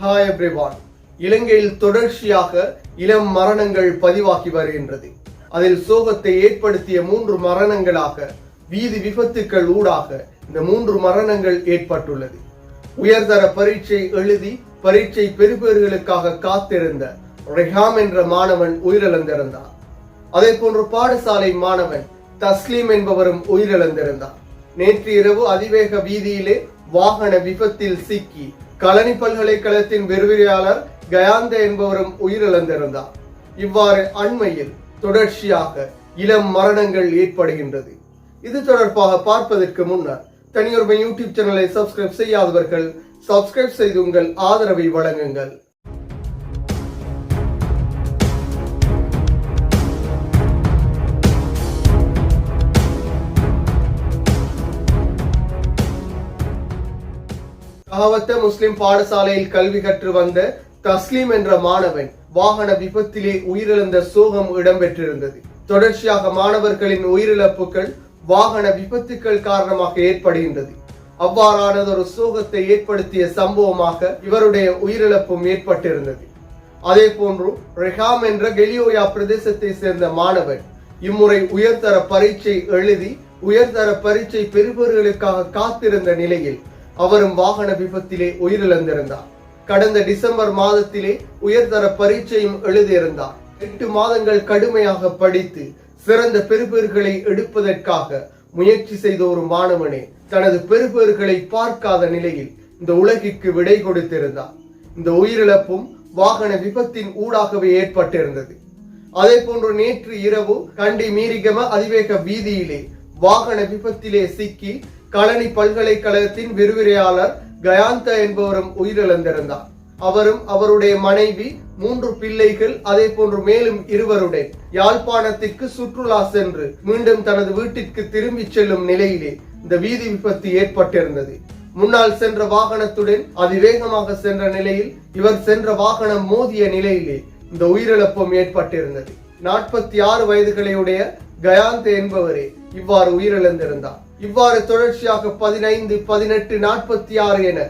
Hi everyone இலங்கையில் தொடர்ச்சியாக இளம் மரணங்கள் பதிவாகி வருகின்றது. அதில் சோகத்தை ஏற்படுத்திய மூன்று மரணங்களாக வீதி விபத்துக்கள் ஊடாக இந்த மூன்று மரணங்கள் ஏற்பட்டுள்ளது. உயர்தர பரீட்சை எழுதி பரீட்சை பெறுபேறுகளுக்காக காத்திருந்த ரெஹாம் என்ற மாணவன் உயிரிழந்திருந்தார் அதே போன்று பாடசாலை மாணவன் தஸ்லீம் என்பவரும் உயிரிழந்திருந்தார் நேற்று இரவு அதிவேக வீதியிலே வாகன விபத்தில் சிக்கி களனி பல்கலைக்கழகத்தின் விரிவுரையாளர் கயாந்த என்பவரும் உயிரிழந்திருந்தார். இவ்வாறு அண்மையில் தொடர்ச்சியாக இளம் மரணங்கள் ஏற்படுகின்றது. இது தொடர்பாக பார்ப்பதற்கு முன்னர் தனியொருமை யூடியூப் சேனலை சப்ஸ்கிரைப் செய்யாதவர்கள் சப்ஸ்கிரைப் செய்து உங்கள் ஆதரவை வழங்குங்கள். சகாவத்த முஸ்லிம் பாடசாலையில் கல்வி கற்று வந்த தஸ்லீம் என்ற மாணவன் வாகன விபத்திலே உயிரிழந்த சோகம் இடம்பெற்றிருந்தது. தொடர்ச்சியாக மாணவர்களின் உயிரிழப்புகள் வாகன விபத்துக்கள் காரணமாக ஏற்படுகின்றது. அவ்வாறானதொரு சோகத்தை ஏற்படுத்திய சம்பவமாக இவருடைய உயிரிழப்பும் ஏற்பட்டிருந்தது. அதே போன்று ரெஹாம் என்ற கெலியோயா பிரதேசத்தை சேர்ந்த மாணவன் இம்முறை உயர்தர பரீட்சை எழுதி உயர்தர பரீட்சை பெறுபவர்களுக்காக காத்திருந்த நிலையில் அவரும் வாகன விபத்திலே உயிரிழந்திருந்தார். கடந்த டிசம்பர் மாதத்திலே உயர்தர பரீட்சையும் எழுதியிருந்தார். எட்டு மாதங்கள் கடுமையாக படித்து சிறந்த பெறுபேறுகளை எடுப்பதற்காக முயற்சி செய்த ஒரு மாணவனே தனது பெறுபேறுகளை பார்க்காத நிலையில் இந்த உலகிற்கு விடை கொடுத்திருந்தார். இந்த உயிரிழப்பும் வாகன விபத்தின் ஊடாகவே ஏற்பட்டிருந்தது. அதே போன்று நேற்று இரவு கண்டி மீரிகம அதிவேக வீதியிலே வாகன விபத்திலே சிக்கி களனி பல்கலைக்கழகத்தின் விரிவுரையாளர் கயாந்த என்பவரும் உயிரிழந்திருந்தார். அவரும் அவருடைய மனைவி மூன்று பிள்ளைகள் அதே போன்று மேலும் இருவருடன் யாழ்ப்பாணத்திற்கு சுற்றுலா சென்று மீண்டும் தனது வீட்டிற்கு திரும்பி செல்லும் நிலையிலே இந்த வீதி விபத்து ஏற்பட்டிருந்தது. முன்னால் சென்ற வாகனத்துடன் அதிவேகமாக சென்ற நிலையில் இவர் சென்ற வாகனம் மோதிய நிலையிலே இந்த உயிரிழப்பும் ஏற்பட்டிருந்தது. நாற்பத்தி ஆறு வயதுகளையுடைய கயாந்த் என்பவரே இவ்வாறு உயிரிழந்திருந்தார். இவ்வாறு தொடர்ச்சியாக பதினைந்து பதினெட்டு நாற்பத்தி ஆறு என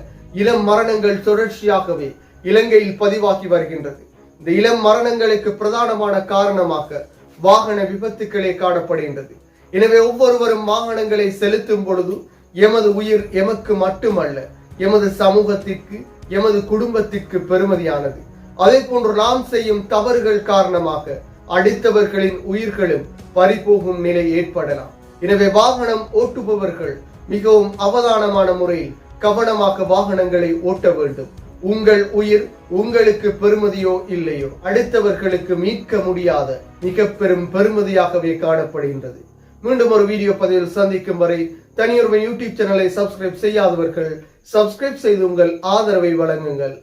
இளம் மரணங்கள் தொடர்ச்சியாகவே இலங்கையில் பதிவாகி வருகின்றது. இந்த இளம் மரணங்களுக்கு பிரதானமான காரணமாக வாகன விபத்துக்களே காணப்படுகின்றது. எனவே ஒவ்வொருவரும் வாகனங்களை செலுத்தும் பொழுது எமது உயிர் எமக்கு மட்டுமல்ல எமது சமூகத்திற்கு எமது குடும்பத்திற்கு பெருமதியானது. அதே போன்று நாம் செய்யும் தவறுகள் காரணமாக அடித்தவர்களின் உயிர்களும் பறிபோகும் நிலை ஏற்படலாம். எனவே வாகனம் ஓட்டுபவர்கள் மிகவும் அவதானமான முறையில் கவனமாக வாகனங்களை ஓட்ட வேண்டும். உங்கள் உயிர் உங்களுக்கு பெருமதியோ இல்லையோ அடுத்தவர்களுக்கு மீட்க முடியாத மிக பெரும் பெருமதியாகவே காணப்படுகின்றது. மீண்டும் ஒரு வீடியோ பதிவில் சந்திக்கும் வரை தனியொருமை யூடியூப் சேனலை சப்ஸ்கிரைப் செய்யாதவர்கள் சப்ஸ்கிரைப் செய்து உங்கள் ஆதரவை வழங்குங்கள்.